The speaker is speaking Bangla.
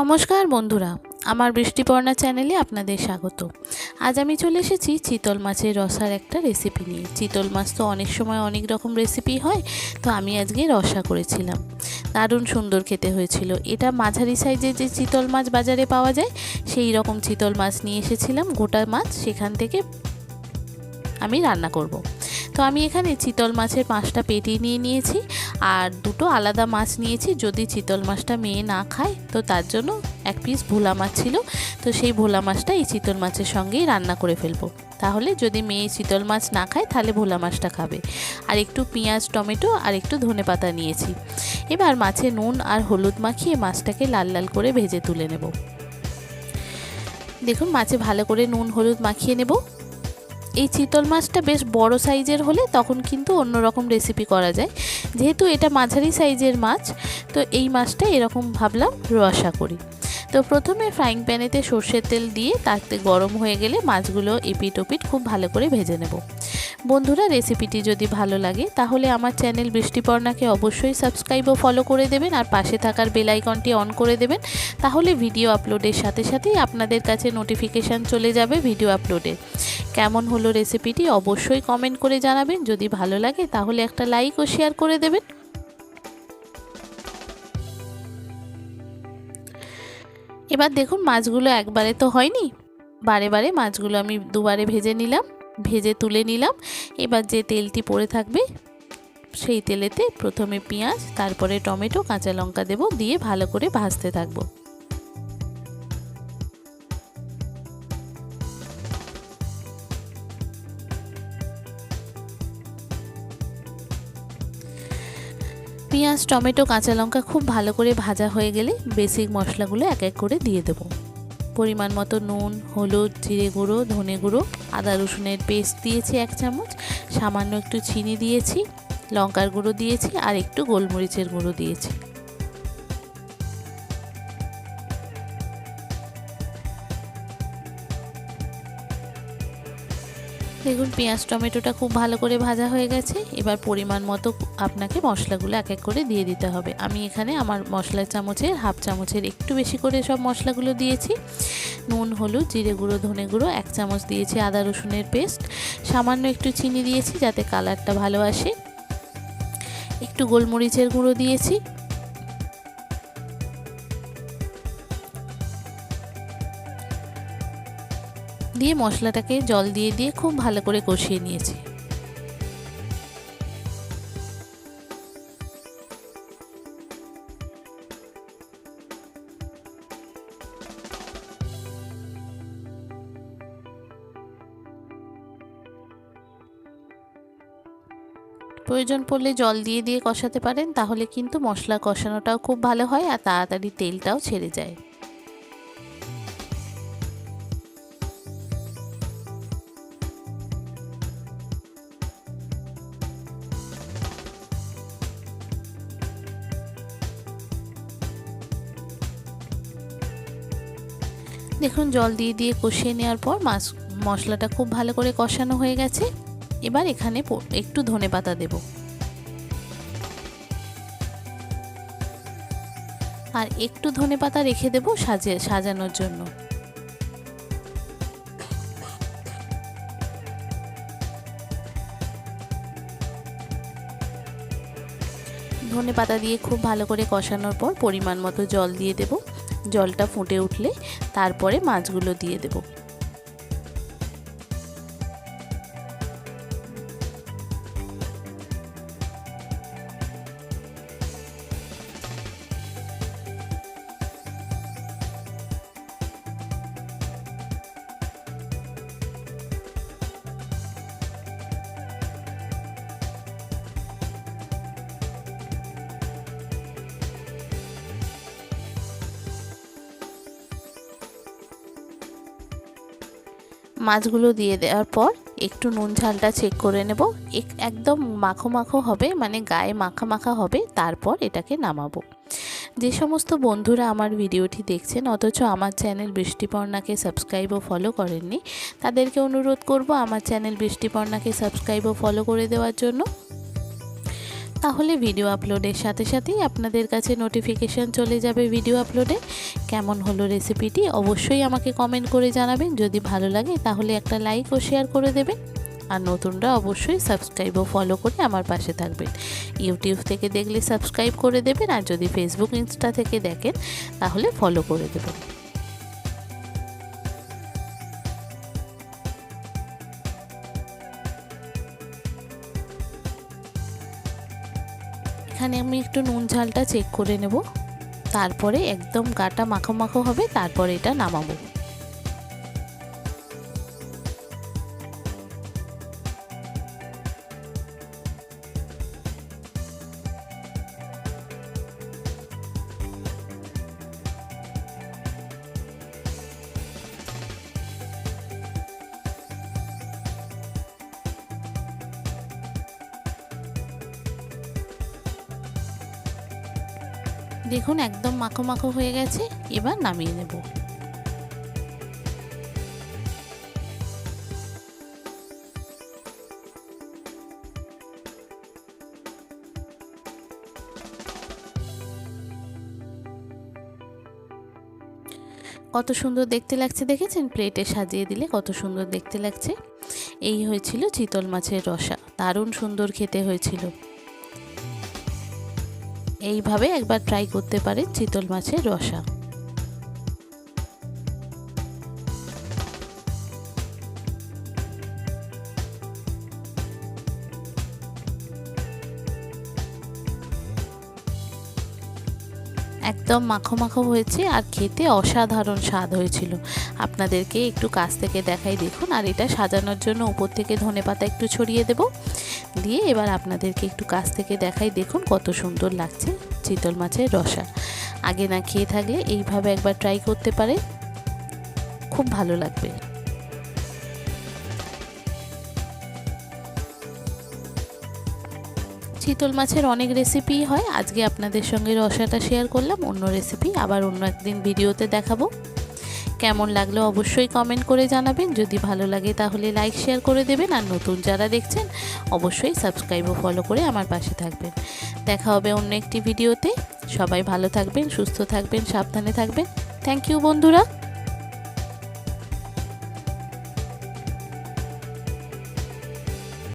নমস্কার বন্ধুরা, আমার বৃষ্টিপর্ণা চ্যানেলে আপনাদের স্বাগত। আজ আমি চলে এসেছি চিতল মাছের রসার একটা রেসিপি নিয়ে। চিতল মাছ তো অনেক সময় অনেক রকম রেসিপি হয়, তো আমি আজকে রসা করেছিলাম। দারুণ সুন্দর খেতে হয়েছিল। এটা মাঝারি সাইজের যে চিতল মাছ বাজারে পাওয়া যায়, সেই রকম চিতল মাছ নিয়ে এসেছিলাম। গোটা মাছ সেখান থেকে আমি রান্না করব। তো আমি এখানে চিতল মাছের পাঁচটা পেটি নিয়ে নিয়েছি। আর দুটো আলাদা মাছ নিয়েছি। যদি চিতল মাছটা মেয়ে না খায়, তো তার জন্য এক পিস ভোলা মাছ ছিল। তো সেই ভোলা মাছটা এই চিতল মাছের সঙ্গেই রান্না করে ফেলব। তাহলে যদি মেয়ে চিতল মাছ না খায়, তাহলে ভোলা মাছটা খাবে। আর একটু পেঁয়াজ, টমেটো আর একটু ধনে পাতা নিয়েছি। এবার মাছে নুন আর হলুদ মাখিয়ে মাছটাকে লাল লাল করে ভেজে তুলে নেব। দেখুন, মাছে ভালো করে নুন, হলুদ মাখিয়ে নেব। এই চিতল মাছটা বেশ বড় সাইজের হলে তখন কিন্তু অন্য রকম রেসিপি করা যায়। যেহেতু এটা মাঝারি সাইজের মাছ, তো এই মাছটা এরকম ভাবলাম রসা করি। তো প্রথমে ফ্রাইং প্যানেতে সর্ষের তেল দিয়ে তাতে গরম হয়ে গেলে মাছগুলো এপিট ওপিট খুব ভালো করে ভেজে নেব। বন্ধুরা, রেসিপিটি যদি ভালো লাগে, তাহলে আমার চ্যানেল বৃষ্টিপর্ণাকে অবশ্যই সাবস্ক্রাইব ও ফলো করে দেবেন আর পাশে থাকার বেল অন করে দেবেন। তাহলে ভিডিও আপলোডের সাথে সাথেই আপনাদের কাছে নোটিফিকেশান চলে যাবে ভিডিও আপলোডের কেমন হলো রেসিপিটি অবশ্যই কমেন্ট করে জানাবেন। যদি ভালো লাগে, তাহলে একটা লাইক ও শেয়ার করে দেবেন। এবার দেখুন, মাছগুলো একবারে তো হয়নি। বারে বারে মাছগুলো আমি দুবারে ভেজে নিলাম। ভেজে তুলে নিলাম। এবার যে তেলটি পড়ে থাকবে, সেই তেলেতে প্রথমে পেঁয়াজ, তারপরে টমেটো, কাঁচা লঙ্কা দেব দিয়ে ভালো করে ভাজতে থাকব। পেঁয়াজ, টমেটো, কাঁচা লঙ্কা খুব ভালো করে ভাজা হয়ে গেলে বেসিক মশলাগুলো এক এক করে দিয়ে দেবো। পরিমাণ মতো নুন, হলুদ, জিরে গুঁড়ো, ধনে গুঁড়ো, আদা রসুনের পেস্ট দিয়েছি এক চামচ, সামান্য একটু চিনি দিয়েছি, লঙ্কার গুঁড়ো দিয়েছি আর একটু গোলমরিচের গুঁড়ো দিয়েছি। দেখুন, পেঁয়াজ, টমেটোটা খুব ভালো করে ভাজা হয়ে গেছে। এবার পরিমাণ মতো আপনাকে মশলাগুলো এক এক করে দিয়ে দিতে হবে। আমি এখানে আমার মশলার চামচের, হাফ চামচের একটু বেশি করে সব মশলাগুলো দিয়েছি। নুন, হলুদ, জিরে গুঁড়ো, ধনে গুঁড়ো, এক চামচ দিয়েছি আদা রসুনের পেস্ট। সামান্য একটু চিনি দিয়েছি যাতে কালারটা ভালো আসে। একটু গোলমরিচের গুঁড়ো দিয়েছি। দিয়ে মশলাটাকে জল দিয়ে দিয়ে খুব ভালো করে কষিয়ে নিয়েছি। প্রয়োজন পড়লে জল দিয়ে দিয়ে কষাতে পারেন, তাহলে কিন্তু মশলা কষানোটাও খুব ভালো হয় আর তাড়াতাড়ি তেলটাও ছেড়ে যায়। দেখুন, জল দিয়ে দিয়ে কষিয়ে নেওয়ার পর মাছ, মশলাটা খুব ভালো করে কষানো হয়ে গেছে। এবার এখানে একটু ধনে পাতা দেব। আর একটু ধনে পাতা রেখে দেব সাজে, সাজানোর জন্য। ধনে পাতা দিয়ে খুব ভালো করে কষানোর পর পরিমাণ মতো জল দিয়ে দেব। জলটা ফুটে উঠলে তারপরে মাছগুলো দিয়ে দেবো। মাছগুলো দিয়ে দেওয়ার পর একটু নুন ঝালটা চেক করে নেব। একদম মাখো মাখো হবে মানে গায়ে মাখা মাখা হবে, তারপর এটাকে নামাবো। যে সমস্ত বন্ধুরা আমার ভিডিওটি দেখছেন, অথচ আমার চ্যানেল বৃষ্টিপর্ণাকে সাবস্ক্রাইব ও ফলো করেননি, তাদেরকে অনুরোধ করব আমার চ্যানেল বৃষ্টিপর্ণাকে সাবস্ক্রাইব ও ফলো করে দেওয়ার জন্য। তাহলে ভিডিও আপলোডের সাথে সাথেই আপনাদের কাছে নোটিফিকেশান চলে যাবে ভিডিও আপলোডে কেমন হলো রেসিপিটি অবশ্যই আমাকে কমেন্ট করে জানাবেন। যদি ভালো লাগে তাহলে একটা লাইক ও শেয়ার করে দেবেন। আর নতুনরা অবশ্যই সাবস্ক্রাইব ও ফলো করে আমার পাশে থাকবেন। ইউটিউব থেকে দেখলে সাবস্ক্রাইব করে দেবেন। আর যদি ফেসবুক ইনস্টা থেকে দেখেন তাহলে ফলো করে দেবেন। এখানে আমি একটু নুন ঝালটা চেক করে নেব। তারপরে একদম গাটা মাখো মাখো হবে, তারপরে এটা নামাবো। দেখুন, একদম মাখো মাখো হয়ে গেছে, এবার নামিয়ে নেব। কত সুন্দর দেখতে লাগছে, দেখেছেন? প্লেটে সাজিয়ে দিলে কত সুন্দর দেখতে লাগছে। এই হয়েছিল চিতল মাছের রসা, দারুণ সুন্দর খেতে হয়েছিল। এইভাবে একবার ট্রাই করতে পারেন চিতল মাছের রসা। একদম মাখো মাখো হয়েছে আর খেতে অসাধারণ স্বাদ হয়েছিল। আপনাদেরকে একটু কাছ থেকে দেখাই দেখুন আর এটা সাজানোর জন্য উপর থেকে ধনে পাতা একটু ছড়িয়ে দেব। দিয়ে এবার আপনাদেরকে একটু কাছ থেকে দেখাই দেখুন কত সুন্দর লাগছে চিতল মাছের রসা। আগে না খেয়ে থাকলে এইভাবে একবার ট্রাই করতে পারে খুব ভালো লাগবে। চিতল মাছের অনেক রেসিপি হয়। আজকে আপনাদের সঙ্গে রসাটা শেয়ার করলাম, অন্য রেসিপি আবার অন্য একদিন ভিডিওতে দেখাবো। কেমন লাগল অবশ্যই কমেন্ট করে জানাবেন। যদি ভালো লাগে তাহলে লাইক শেয়ার করে দেবেন। আর নতুন যারা দেখছেন, অবশ্যই সাবস্ক্রাইব ও ফলো করে আমার পাশে থাকবেন। দেখা হবে অন্য একটি ভিডিওতে সবাই ভালো থাকবেন, সুস্থ থাকবেন, সাবধানে থাকবেন। থ্যাংক ইউ বন্ধুরা।